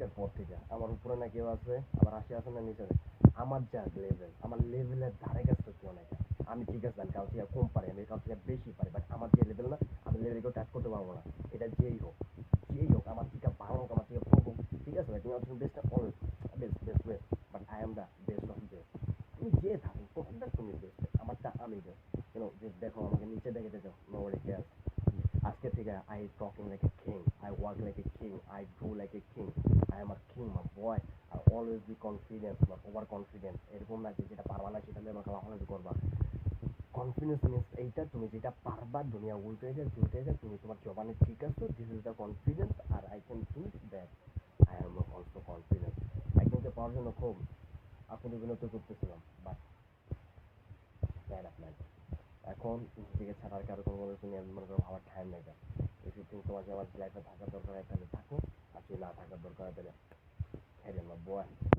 আজকের পর থেকে। আমার উপরে না কেউ আছে আমার আশে আছে না নিচে আমার যা লেভেল আমার লেভেলের ধারে কাছে কেউ নাই। আমি ঠিক আছে, আমি কারও থেকে কম পারি, আমি কারও থেকে বেশি পারি বাট আমার যে লেভেল না, আমি লেভেল কেউ টাচ করতে পারব না। এটা যেই হোক যেই হোক, আমার থেকে ভালো হোক, আমার থেকে হোক, ঠিক আছে? তুমি আমার best always best best best but I am the best of best তুমি যে থাকো তোমারটা তুমি বেস্ট আমারটা আমি বেস্ট কেন যে দেখো, আমাকে নিচে দেখে দেখো নোবডি কেয়ার আজকে থেকে I talking like a king I work like a king I do like a king always be confidence বা ওভার কনফিডেন্স এরকম না যে যেটা পারবা না সেটা নিয়ে লাফালাফি করবা। কনফিডেন্স মিনস এইটা তুমি যেটা পারবা, দুনিয়া উল্টে যায় জুলটে যায় তুমি তোমার জবানে ঠিক আছো this is the confidence R I can do that I am also confidence একজনকে পাওয়ার জন্য খুব আপনি বিনত করতেছিলাম বাট প্ল্যান আপনার এখন নিজেকে ছাড়ার কারও কোনো তুমি মনে করো আমার টাইম নেই ইফ তোমার যে আমার লাইফে থাকার দরকার তাহলে থাকো, আর যদি না থাকার দরকার